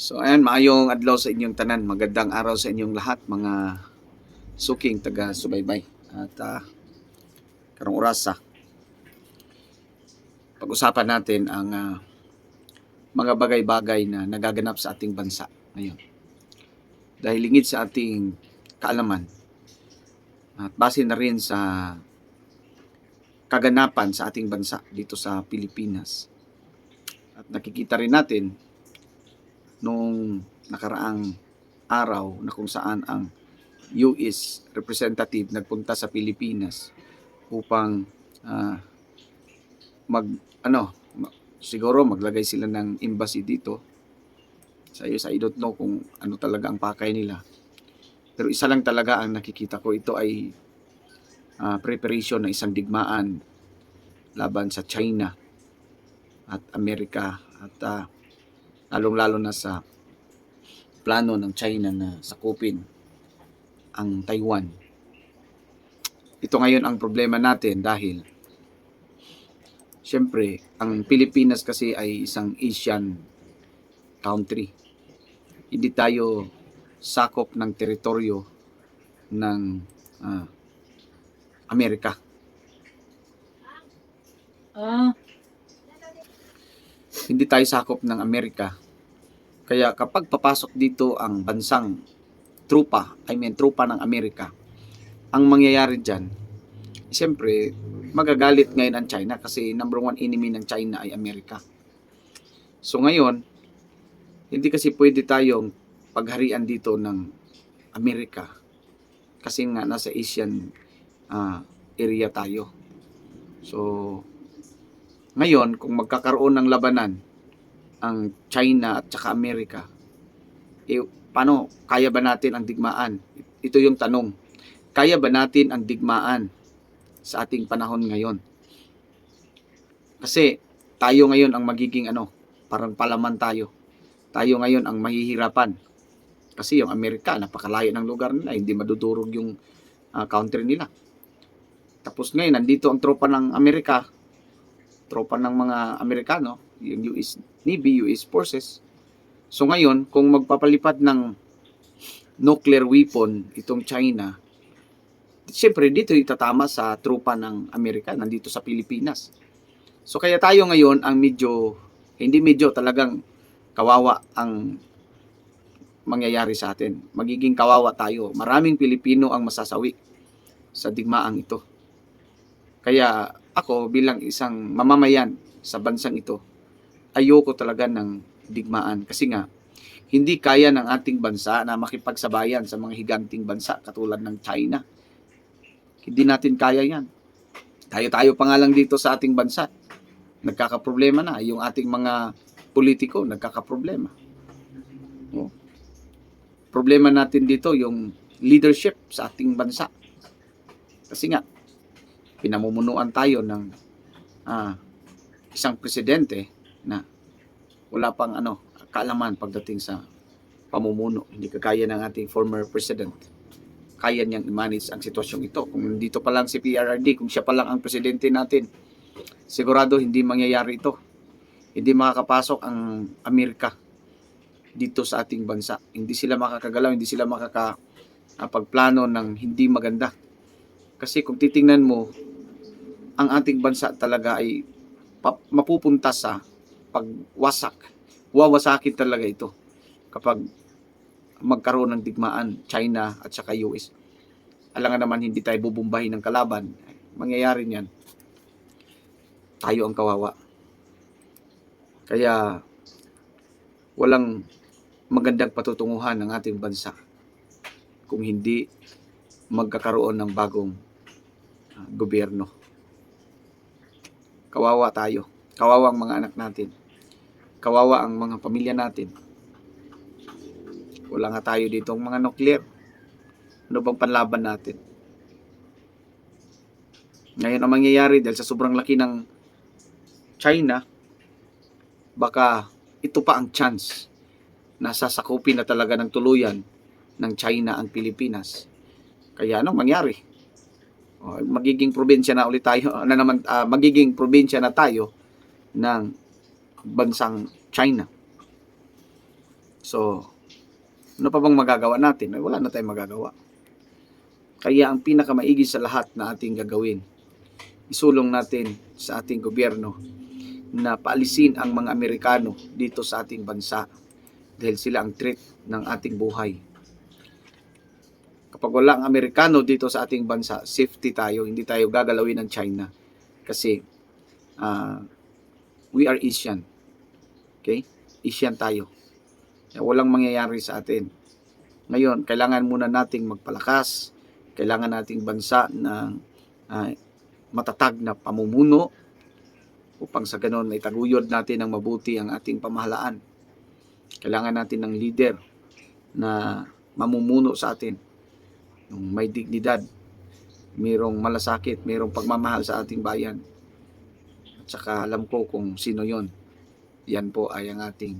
So ayan, maayong adlaw sa inyong tanan. Magandang araw sa inyong lahat, mga suking taga subaybay. At uh, karong orasa, pag-usapan natin ang ah, mga bagay-bagay na nagaganap sa ating bansa ngayon. Dahil lingid sa ating kaalaman at base na rin sa kaganapan sa ating bansa dito sa Pilipinas. At nakikita rin natin nung nakaraang araw na kung saan ang US representative nagpunta sa Pilipinas upang ah, mag ano siguro maglagay sila ng embassy dito. Sa US I don't know kung ano talaga ang pakay nila. Pero isa lang talaga ang nakikita ko. Ito ay ah, preparation ng isang digmaan laban sa China at Amerika at ah, lalong-lalo na sa plano ng China na sakupin ang Taiwan. Ito ngayon ang problema natin dahil Siyempre, ang Pilipinas kasi ay isang Asian country. Hindi tayo sakop ng teritoryo ng ah, Amerika. Ah, hindi tayo sakop ng Amerika. Kaya kapag papasok dito ang bansang trupa, I mean trupa ng Amerika, ang mangyayari dyan, siyempre, magagalit ngayon ang China kasi number one enemy ng China ay Amerika. So ngayon, hindi kasi pwede tayong pagharian dito ng Amerika kasi nga nasa Asian ah, area tayo. So, ngayon, kung magkakaroon ng labanan ang China at saka Amerika, eh, paano? Kaya ba natin ang digmaan? Ito yung tanong. Kaya ba natin ang digmaan sa ating panahon ngayon? Kasi tayo ngayon ang magiging ano, parang palaman tayo. Tayo ngayon ang mahihirapan. Kasi yung Amerika, napakalayo ng lugar nila, hindi madudurog yung ah, country nila. Tapos ngayon, nandito ang tropa ng Amerika, tropa ng mga Amerikano, yung US Navy, US Forces. So ngayon, kung magpapalipad ng nuclear weapon itong China, siyempre dito itatama sa tropa ng Amerika, nandito sa Pilipinas. So kaya tayo ngayon ang medyo, hindi medyo talagang kawawa ang mangyayari sa atin. Magiging kawawa tayo. Maraming Pilipino ang masasawi sa digmaang ito. Kaya ako bilang isang mamamayan sa bansang ito, ayoko talaga ng digmaan kasi nga hindi kaya ng ating bansa na makipagsabayan sa mga higanting bansa katulad ng China. Hindi natin kaya yan. Tayo-tayo pa nga lang dito sa ating bansa. Nagkakaproblema na. Yung ating mga politiko, nagkakaproblema. Oh. Problema natin dito yung leadership sa ating bansa. Kasi nga, pinamumunuan tayo ng ah, isang presidente na wala pang ano kaalaman pagdating sa pamumuno. Hindi kagaya ng ating former president. Kaya niyang i-manage ang sitwasyong ito. Kung dito pa lang si PRRD, kung siya pa lang ang presidente natin, sigurado hindi mangyayari ito. Hindi makakapasok ang Amerika dito sa ating bansa. Hindi sila makakagalaw, hindi sila makakapagplano ng hindi maganda. Kasi kung titingnan mo, ang ating bansa talaga ay mapupunta sa pagwasak. Wawasakin talaga ito kapag magkaroon ng digmaan China at saka US. Alangan naman hindi tayo bubumbahin ng kalaban. Mangyayari niyan. Tayo ang kawawa. Kaya walang magandang patutunguhan ng ating bansa kung hindi magkakaroon ng bagong ah, gobyerno. Kawawa tayo. Kawawa ang mga anak natin. Kawawa ang mga pamilya natin. Wala nga tayo dito mga nuclear. Ano bang panlaban natin? Ngayon ang mangyayari dahil sa sobrang laki ng China, baka ito pa ang chance na sasakupin na talaga ng tuluyan ng China ang Pilipinas. Kaya anong mangyari? O, magiging probinsya na ulit tayo, na naman, ah, magiging probinsya na tayo ng bansang China. So, ano pa bang magagawa natin? Wala na tayong magagawa. Kaya ang pinakamaigi sa lahat na ating gagawin, isulong natin sa ating gobyerno na paalisin ang mga Amerikano dito sa ating bansa dahil sila ang threat ng ating buhay. Kapag wala ang Amerikano dito sa ating bansa, safety tayo, hindi tayo gagalawin ng China. Kasi ah, we are Asian. Okay? Asian tayo. Walang mangyayari sa atin. Ngayon, kailangan muna nating magpalakas. Kailangan nating bansa na ah, matatag na pamumuno upang sa ganon ay natin ng mabuti ang ating pamahalaan. Kailangan natin ng leader na mamumuno sa atin. Yung may dignidad, mayroong malasakit, mayroong pagmamahal sa ating bayan. At saka alam ko kung sino yon. Yan po ay ang ating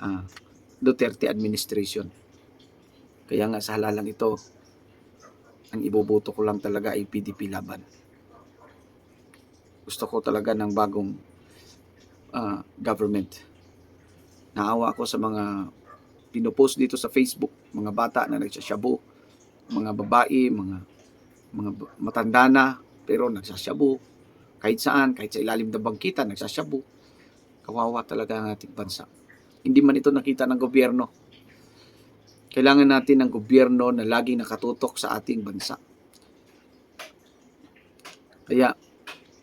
ah, Duterte administration. Kaya nga sa halalang ito, ang iboboto ko lang talaga ay PDP laban. Gusto ko talaga ng bagong ah, government. Naawa ako sa mga pinopost dito sa Facebook, mga bata na nagsasyabu, mga babae, mga mga matanda na pero nagsasyabu kahit saan, kahit sa ilalim ng bangkita nagsasyabu. Kawawa talaga ang ating bansa. Hindi man ito nakita ng gobyerno. Kailangan natin ng gobyerno na laging nakatutok sa ating bansa. Kaya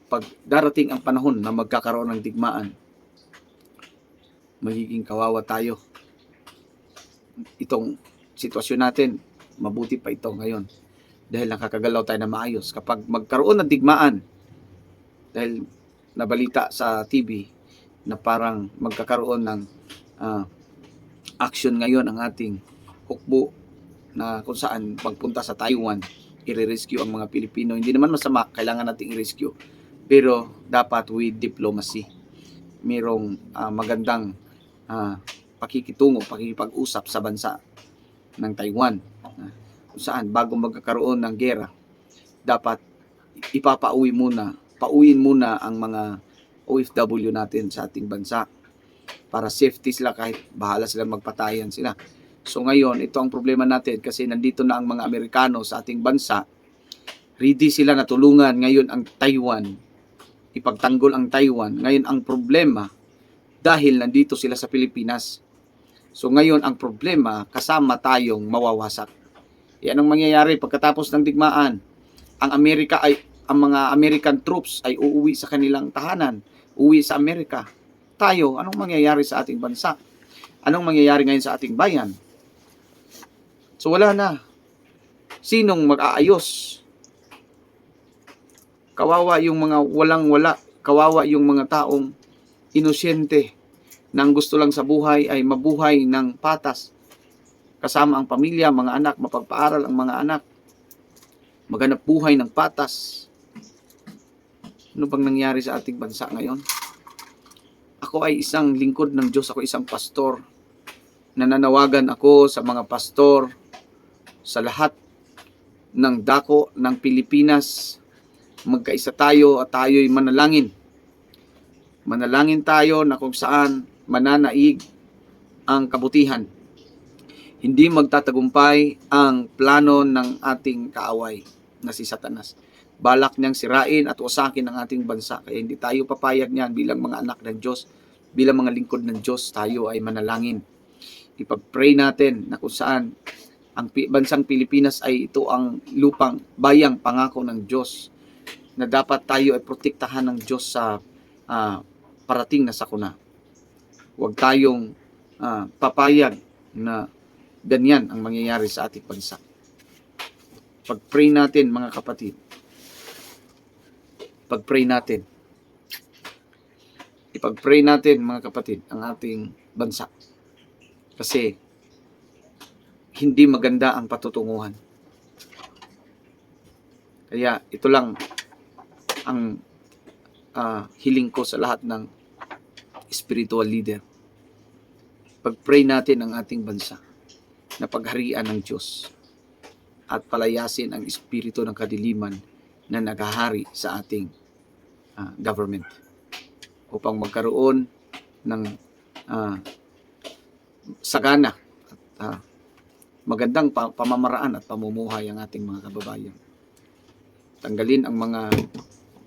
pag darating ang panahon na magkakaroon ng digmaan, magiging kawawa tayo. Itong sitwasyon natin, mabuti pa ito ngayon. Dahil nakakagalaw tayo na maayos. Kapag magkaroon ng digmaan, dahil nabalita sa TV na parang magkakaroon ng ah, action ngayon ang ating hukbo na kung saan pagpunta sa Taiwan, i-rescue ang mga Pilipino. Hindi naman masama, kailangan nating i-rescue. Pero dapat with diplomacy. Merong ah, magandang ah, pakikitungo, pakikipag-usap sa bansa ng Taiwan. Kung saan bago magkakaroon ng gera, dapat ipapauwi muna, pauwiin muna ang mga OFW natin sa ating bansa para safety sila kahit bahala sila magpatayan sila. So ngayon, ito ang problema natin kasi nandito na ang mga Amerikano sa ating bansa. Ready sila na tulungan ngayon ang Taiwan. Ipagtanggol ang Taiwan. Ngayon ang problema dahil nandito sila sa Pilipinas. So ngayon ang problema kasama tayong mawawasak. Yan ang mangyayari pagkatapos ng digmaan. Ang Amerika ay ang mga American troops ay uuwi sa kanilang tahanan, uwi sa Amerika. Tayo, anong mangyayari sa ating bansa? Anong mangyayari ngayon sa ating bayan? So wala na. Sinong mag-aayos? Kawawa yung mga walang-wala. Kawawa yung mga taong inusyente na ang gusto lang sa buhay ay mabuhay ng patas. Kasama ang pamilya, mga anak, mapagpaaral ang mga anak. Maganap buhay ng patas. Ano bang nangyari sa ating bansa ngayon? Ako ay isang lingkod ng Diyos. Ako isang pastor. Nananawagan ako sa mga pastor sa lahat ng dako ng Pilipinas. Magkaisa tayo at tayo'y manalangin. Manalangin tayo na kung saan mananaig ang kabutihan. Hindi magtatagumpay ang plano ng ating kaaway na si Satanas. Balak niyang sirain at wasakin ang ating bansa. Kaya hindi tayo papayag niyan bilang mga anak ng Diyos, bilang mga lingkod ng Diyos, tayo ay manalangin. Ipag-pray natin na kung saan ang bansang Pilipinas ay ito ang lupang bayang pangako ng Diyos na dapat tayo ay protektahan ng Diyos sa ah, parating na sakuna. Huwag tayong ah, papayag na ganyan ang mangyayari sa ating bansa. Pag-pray natin mga kapatid. Pag-pray natin. Ipag-pray natin mga kapatid ang ating bansa. Kasi hindi maganda ang patutunguhan. Kaya ito lang ang ah, hiling ko sa lahat ng spiritual leader. Pag-pray natin ang ating bansa na pagharian ng Diyos at palayasin ang espiritu ng kadiliman na naghahari sa ating ah, government upang magkaroon ng ah, sagana ah, magandang pa- pamamaraan at pamumuhay ang ating mga kababayan. Tanggalin ang mga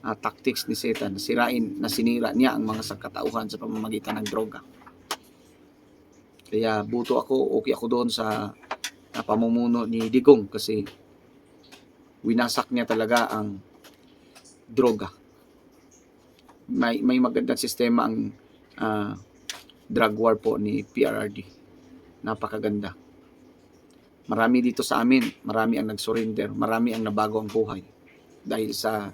ah, tactics ni Satan sirain, na sinira niya ang mga sangkatauhan sa pamamagitan ng droga. Kaya buto ako, okay ako doon sa ah, pamumuno ni Digong kasi winasak niya talaga ang droga. May, may magandang sistema ang ah, drug war po ni PRRD. Napakaganda. Marami dito sa amin, marami ang nag-surrender, marami ang nabago ang buhay dahil sa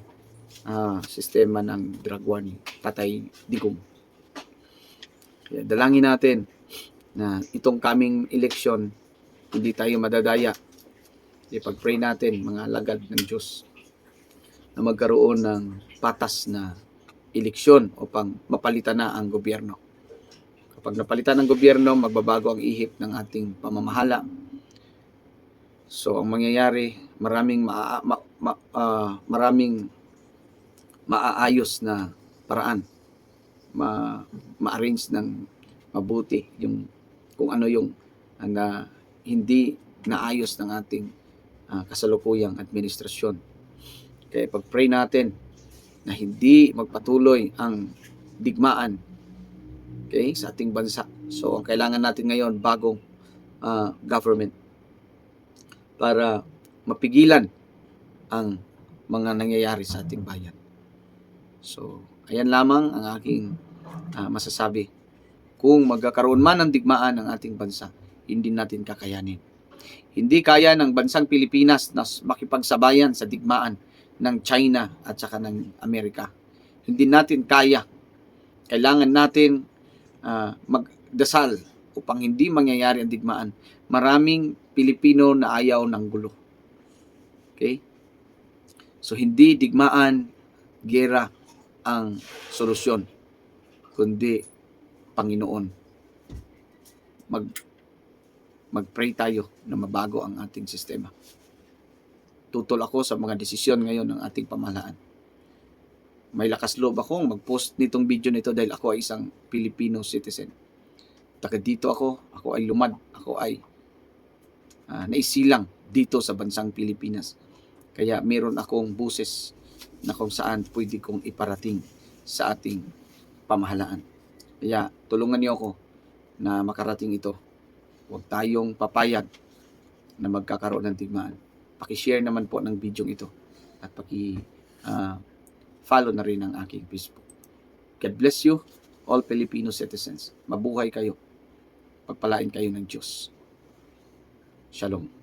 ah, sistema ng drug war ni Tatay Digong. Kaya dalangin natin na itong coming election, hindi tayo madadaya. Ipag-pray natin, mga lagad ng Diyos, na magkaroon ng patas na eleksyon upang mapalitan na ang gobyerno. Kapag napalitan ng gobyerno, magbabago ang ihip ng ating pamamahala. So, ang mangyayari, maraming maa, ma, ma, ah, maraming maaayos na paraan. Ma, ma-arrange ng mabuti yung kung ano yung ah, na hindi naayos ng ating ah, kasalukuyang administrasyon. Kaya pag-pray natin na hindi magpatuloy ang digmaan okay, sa ating bansa. So, ang kailangan natin ngayon, bagong ah, government para mapigilan ang mga nangyayari sa ating bayan. So, ayan lamang ang aking ah, masasabi. Kung magkakaroon man ng digmaan ng ating bansa, hindi natin kakayanin. Hindi kaya ng bansang Pilipinas na makipagsabayan sa digmaan ng China at saka ng Amerika. Hindi natin kaya. Kailangan natin ah, magdasal upang hindi mangyayari ang digmaan. Maraming Pilipino na ayaw ng gulo. Okay? So hindi digmaan, gera ang solusyon, kundi Panginoon. Mag magpray tayo na mabago ang ating sistema. Tutol ako sa mga desisyon ngayon ng ating pamahalaan. May lakas loob akong mag-post nitong video nito dahil ako ay isang Filipino citizen. Taga dito ako, ako ay lumad, ako ay ah, naisilang dito sa bansang Pilipinas. Kaya meron akong buses na kung saan pwede kong iparating sa ating pamahalaan. Kaya tulungan niyo ako na makarating ito. Huwag tayong papayag na magkakaroon ng digmaan. Paki-share naman po ng video ito at paki ah, follow na rin ang aking Facebook. God bless you, all Filipino citizens. Mabuhay kayo. Pagpalain kayo ng Diyos. Shalom.